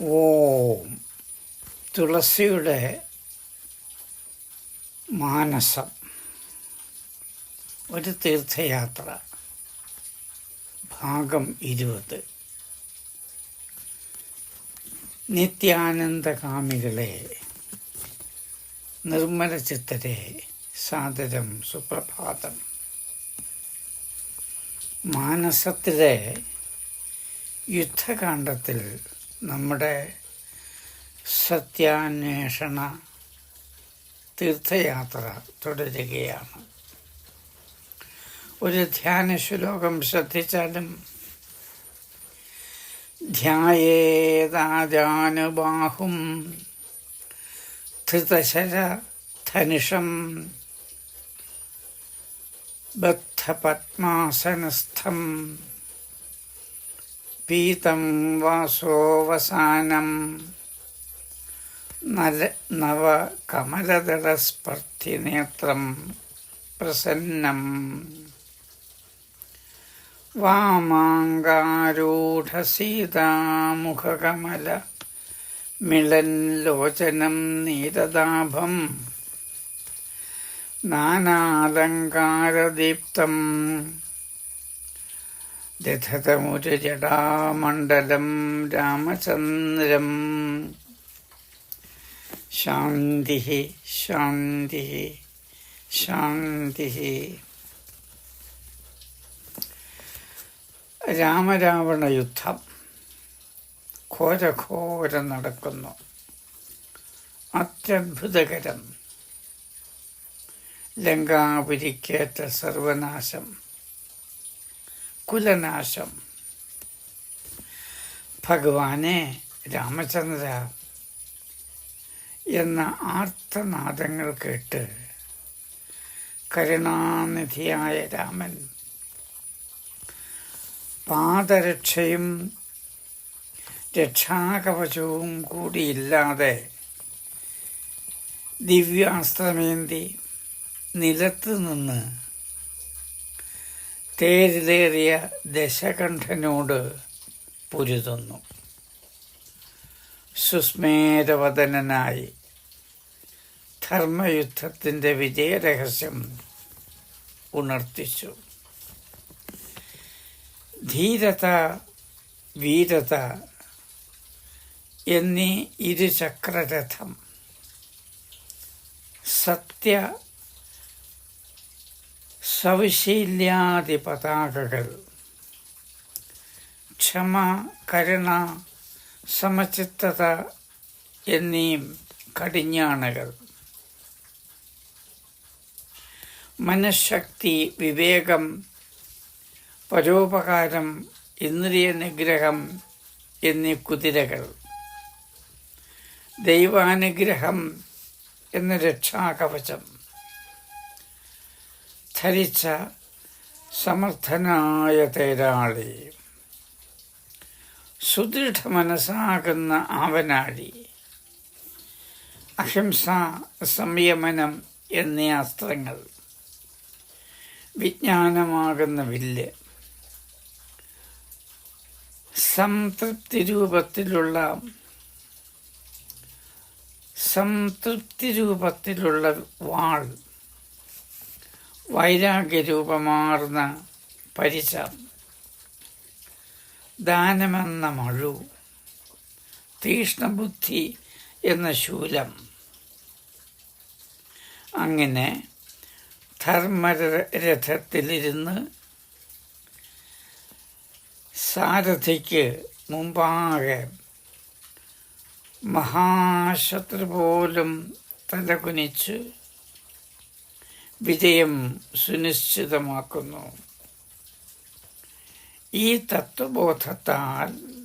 ഓം തുളസിയുടെ മാനസം. ഒരു തീർത്ഥയാത്ര. ഭാഗം ഇരുപത്. നിത്യാനന്ദകാമികളെ നിർമ്മല ചിത്തരെ സാദരം സുപ്രഭാതം. മാനസത്തിലെ യുദ്ധകാന്ഡത്തിൽ നമ്മുടെ സത്യാന്വേഷണ തീർത്ഥയാത്ര തുടരുകയാണ്. ഒരു ധ്യാന ശ്ലോകം ശ്രദ്ധിച്ചാലും ധ്യായേതാജാനുബാഹും ധൃതശര ധനുഷം ബദ്ധപത്മാസനസ്ഥം പീതം വാസോവസാനം നല നവ കമലദളസ്പർദ്ധിനേത്രം പ്രസന്നം. വാമാങ്കാരൂഢസീതാമുഖകമല മിളൻലോചനം നീരദാഭം നാനാലങ്കാരദീപ്തം ദധതമുരജടാമണ്ഡലം രാമചന്ദ്രം. ശാന്തി ശാന്തി ശാന്തി. രാമരാവണ യുദ്ധം ഘോരഘോരം നടക്കുന്നു. അത്യത്ഭുതകരം. ലങ്കാപുരിക്കേറ്റ സർവനാശം. കുലനാശം. ഭഗവാനെ രാമചന്ദ്ര എന്ന ആർത്തനാദങ്ങൾ കേട്ട് കരുണാനിധിയായ രാമൻ പാദരക്ഷയും രക്ഷാകവചവും കൂടിയില്ലാതെ ദിവ്യാസ്ത്രമേന്തി നിലത്ത് നിന്ന് തേരിലേറിയ ദശകണ്ഠനോട് പൊരുതുന്നു. സുസ്മേരവദനായി ധർമ്മയുദ്ധത്തിന്റെ വിജയരഹസ്യം ഉണർത്തിച്ചു. ധീരത വീരത എന്നീ ഇരുചക്രരഥം സത്യ സവിശീല്യാദി പതാകകൾ. ക്ഷമ കരുണ സമചിത്തത എന്നീ കടിഞ്ഞാണകൾ. മനഃശക്തി വിവേകം പരോപകാരം ഇന്ദ്രിയ നിഗ്രഹം എന്നീ കുതിരകൾ. ദൈവാനുഗ്രഹം എന്ന രക്ഷാകവചം. ധരിച്ച സമർത്ഥനായ തേരാളി. സുദൃഢ മനസ്സാകുന്ന ആവനാഴി അഹിംസ സംയമനം എന്നീ അസ്ത്രങ്ങൾ. വിജ്ഞാനമാകുന്ന വില്ല്. സംതൃപ്തി രൂപത്തിലുള്ള സംതൃപ്തി രൂപത്തിലുള്ള വാൾ. വൈരാഗ്യരൂപമാർന്ന പരിച ദാനമെന്ന മഴു. തീഷ്ണബുദ്ധി എന്ന ശൂലം. അങ്ങനെ ധർമ്മരഥത്തിലിരുന്ന് സാരഥിക്ക് മുമ്പാകെ മഹാശത്രു പോലും തലകുനിച്ച് വിജയം സുനിശ്ചിതമാക്കുന്നു. ഈ തത്വബോധത്താൽ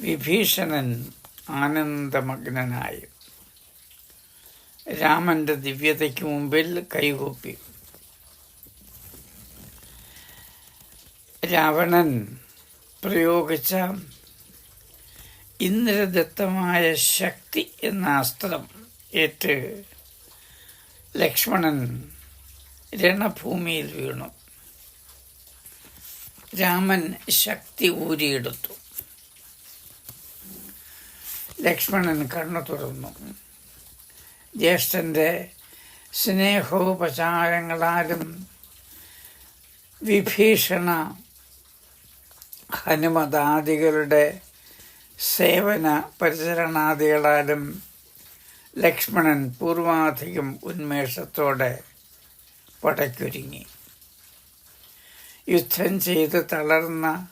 വിഭീഷണൻ ആനന്ദമഗ്നനായി. രാമന്റെ ദിവ്യതയ്ക്ക് മുമ്പിൽ കൈകൂപ്പി. രാവണൻ പ്രയോഗിച്ച ഇന്ദ്രദത്തമായ ശക്തി എന്ന അസ്ത്രം ഏറ്റ് ലക്ഷ്മണൻ രണഭൂമിയിൽ വീണു. രാമൻ ശക്തി ഊരിയെടുത്തു. ലക്ഷ്മണൻ കണ്ണു തുറന്നു. ജ്യേഷ്ഠന്റെ സ്നേഹോപചാരങ്ങളാലും വിഭീഷണ ഹനുമതാദികളുടെ സേവന പരിചരണാദികളാലും ലക്ഷ്മണൻ പൂർവാധികം ഉന്മേഷത്തോടെ പടയ്ക്കൊരുങ്ങി. യുദ്ധം ചെയ്ത് തളർന്ന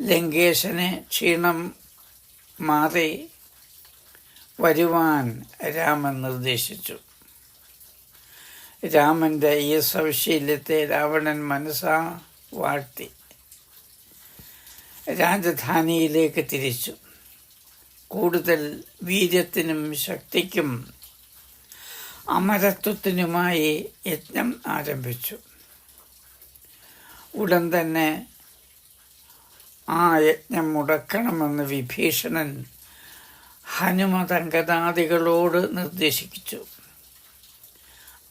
ലങ്കേശനെ ക്ഷീണം മാറി വരുവാൻ രാമൻ നിർദ്ദേശിച്ചു. രാമന്റെ ഈ സൗശീല്യത്തെ രാവണൻ മനസ്സാ വാഴ്ത്തി. രാജധാനിയിലേക്ക് തിരിച്ചു. കൂടുതൽ വീര്യത്തിനും ശക്തിക്കും അമരത്വത്തിനുമായി യജ്ഞം ആരംഭിച്ചു. ഉടൻ തന്നെ ആ യജ്ഞം മുടക്കണമെന്ന് വിഭീഷണൻ ഹനുമതങ്കനാദികളോട് നിർദ്ദേശിച്ചു.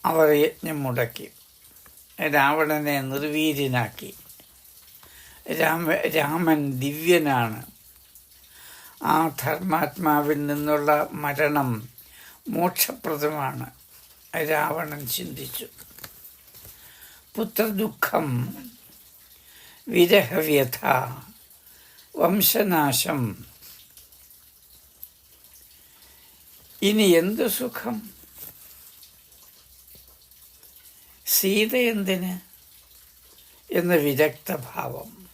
അവർ യജ്ഞം മുടക്കി. രാവണനെ നിർവീര്യനാക്കി. രാമ രാമൻ ദിവ്യനാണ്. ആ ധർമാത്മാവിൽ നിന്നുള്ള മരണം മോക്ഷപ്രദമാണ്. രാവണൻ ചിന്തിച്ചു. പുത്രദുഃഖം വിരഹവ്യഥ വംശനാശം. ഇനി എന്തു സുഖം? സീത എന്തിന്? എന്ന വിരക്തഭാവം.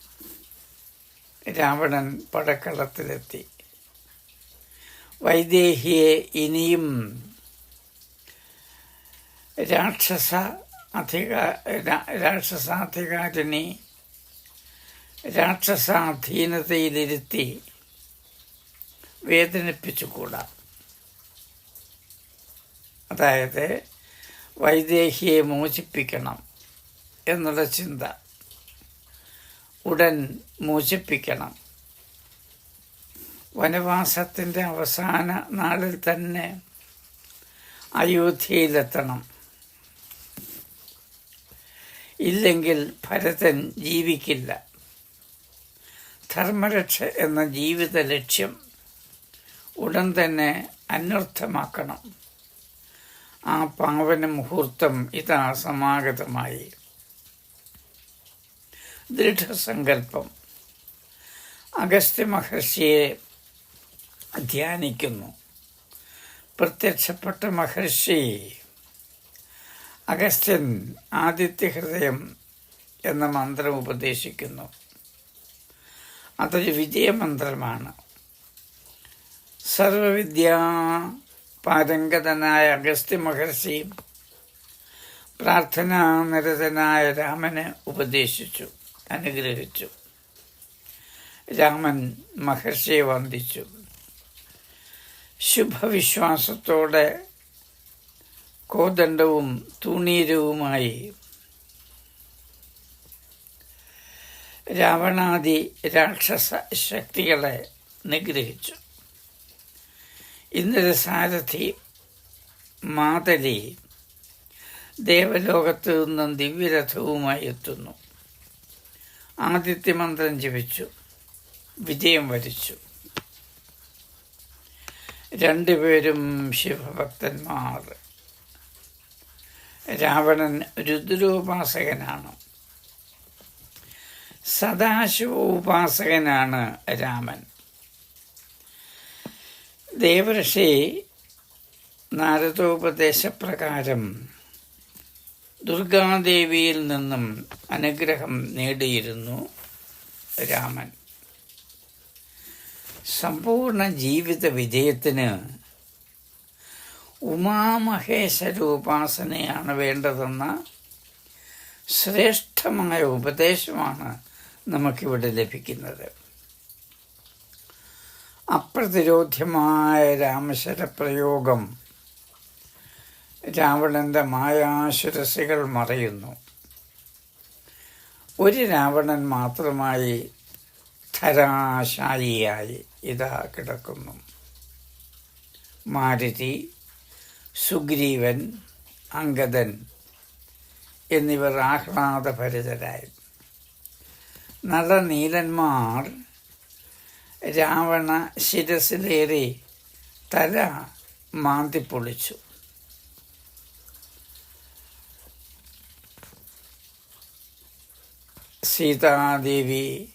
രാവണൻ പടക്കളത്തിലെത്തി. വൈദേഹിയെ ഇനിയും രാക്ഷസ അധികാ രാക്ഷസാധികാരിണി രാക്ഷസാധീനതയിലിരുത്തി വേദനിപ്പിച്ചുകൂടാ. അതായത് വൈദേഹിയെ മോചിപ്പിക്കണം എന്നുള്ള ചിന്ത ഉടൻ മോചിപ്പിക്കണം. വനവാസത്തിന്റെ അവസാന നാളിൽ തന്നെ അയോധ്യയിലെത്തണം. ഇല്ലെങ്കിൽ ഭരതൻ ജീവിക്കില്ല. ധർമ്മരക്ഷ എന്ന ജീവിത ലക്ഷ്യം ഉടൻ തന്നെ അന്വർത്ഥമാക്കണം. ആ പാവന മുഹൂർത്തം ഇതാ സമാഗതമായി. ദൃഢസങ്കല്പം. അഗസ്ത്യ മഹർഷിയെ ധ്യാനിക്കുന്നു. പ്രത്യക്ഷപ്പെട്ട മഹർഷി അഗസ്ത്യൻ ആദിത്യ ഹൃദയം എന്ന മന്ത്രം ഉപദേശിക്കുന്നു. അതൊരു വിജയമന്ത്രമാണ്. സർവവിദ്യാ പാരംഗതനായ അഗസ്ത്യ മഹർഷി പ്രാർത്ഥനാനിരതനായ രാമനെ ഉപദേശിച്ചു അനുഗ്രഹിച്ചു. രാമൻ മഹർഷിയെ വന്ദിച്ചു. ശുഭവിശ്വാസത്തോടെ കോദണ്ഡവും തൂണീരവുമായി രാവണാദി രാക്ഷസ ശക്തികളെ നിഗ്രഹിച്ചു. ഇന്ദ്രസാരഥി മാതലി ദേവലോകത്ത് നിന്നും ദിവ്യരഥവുമായി എത്തുന്നു. ആദിത്യമന്ത്രം ജപിച്ചു. വിജയം വരിച്ചു. രണ്ടുപേരും ശിവഭക്തന്മാർ. രാവണൻ രുദ്രോപാസകനാണ്. സദാശിവ ഉപാസകനാണ് രാമൻ. ദേവഋഷി നാരദോപദേശപ്രകാരം ദുർഗാദേവിയിൽ നിന്നും അനുഗ്രഹം നേടിയിരുന്നു രാമൻ. സമ്പൂർണ ജീവിത വിജയത്തിന് ഉമാമഹേശ്വര ഉപാസനയാണ് വേണ്ടതെന്ന ശ്രേഷ്ഠമായ ഉപദേശമാണ് നമുക്കിവിടെ ലഭിക്കുന്നത്. അപ്രതിരോധ്യമായ രാമശരപ്രയോഗം രാവണന്റെ മായാശുരസികൾ മറയുന്നു. ഒരു രാവണൻ മാത്രമായി ധരാശായിയായി. ഇതാ കിടക്കുന്നു. മാരുതി സുഗ്രീവൻ അങ്കദൻ എന്നിവർ ആഹ്ലാദഭരിതരായി. നളനീലന്മാർ രാവണ ശിരസിലേറി തല മാന്തിപ്പൊളിച്ചു. സീതാദേവി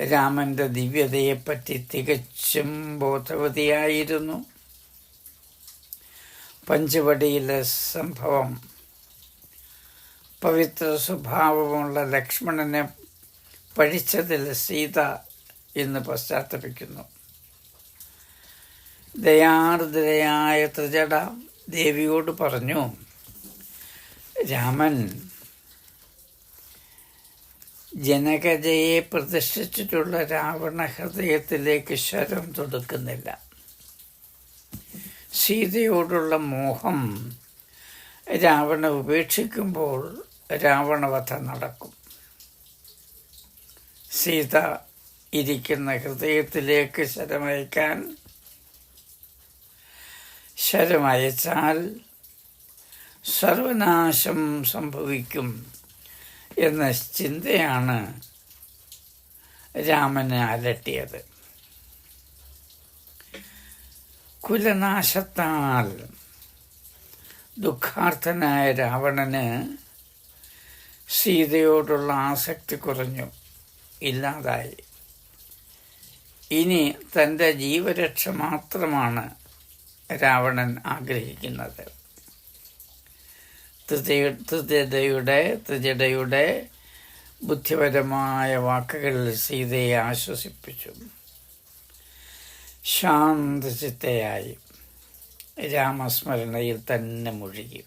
രാമന്റെ ദിവ്യതയെപ്പറ്റി തികച്ചും ബോധവതിയായിരുന്നു. പഞ്ചവടിയിലെ സംഭവം പവിത്ര സ്വഭാവമുള്ള ലക്ഷ്മണനെ പഴിച്ചതിൽ സീത എന്ന് പശ്ചാത്തപിക്കുന്നു. ദയാർദ്രയായ ത്രിജട ദേവിയോട് പറഞ്ഞു രാമൻ ജനകജയെ പ്രതിഷ്ഠിച്ചിട്ടുള്ള രാവണ ഹൃദയത്തിലേക്ക് ശരം തൊടുക്കുന്നില്ല. സീതയോടുള്ള മോഹം രാവണ ഉപേക്ഷിക്കുമ്പോൾ രാവണവധ നടക്കും. സീത ഇരിക്കുന്ന ഹൃദയത്തിലേക്ക് ശരമയക്കാൻ ശരമയച്ചാൽ സർവനാശം സംഭവിക്കും. എന്ന ചിന്തയാണ് രാമനെ അലട്ടിയത്. കുലനാശത്താൽ ദുഃഖാർത്ഥനായ രാവണന് സീതയോടുള്ള ആസക്തി കുറഞ്ഞു ഇല്ലാതായി. ഇനി തന്റെ ജീവരക്ഷ മാത്രമാണ് രാവണൻ ആഗ്രഹിക്കുന്നത്. തൃതയുടെ തൃജടയുടെ ബുദ്ധിപരമായ വാക്കുകളിൽ സീതയെ ആശ്വസിപ്പിച്ചു. ശാന്തചിത്തയായി രാമസ്മരണയിൽ തന്നെ മുഴുകി.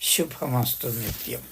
ശുഭമസ്തു നിത്യം.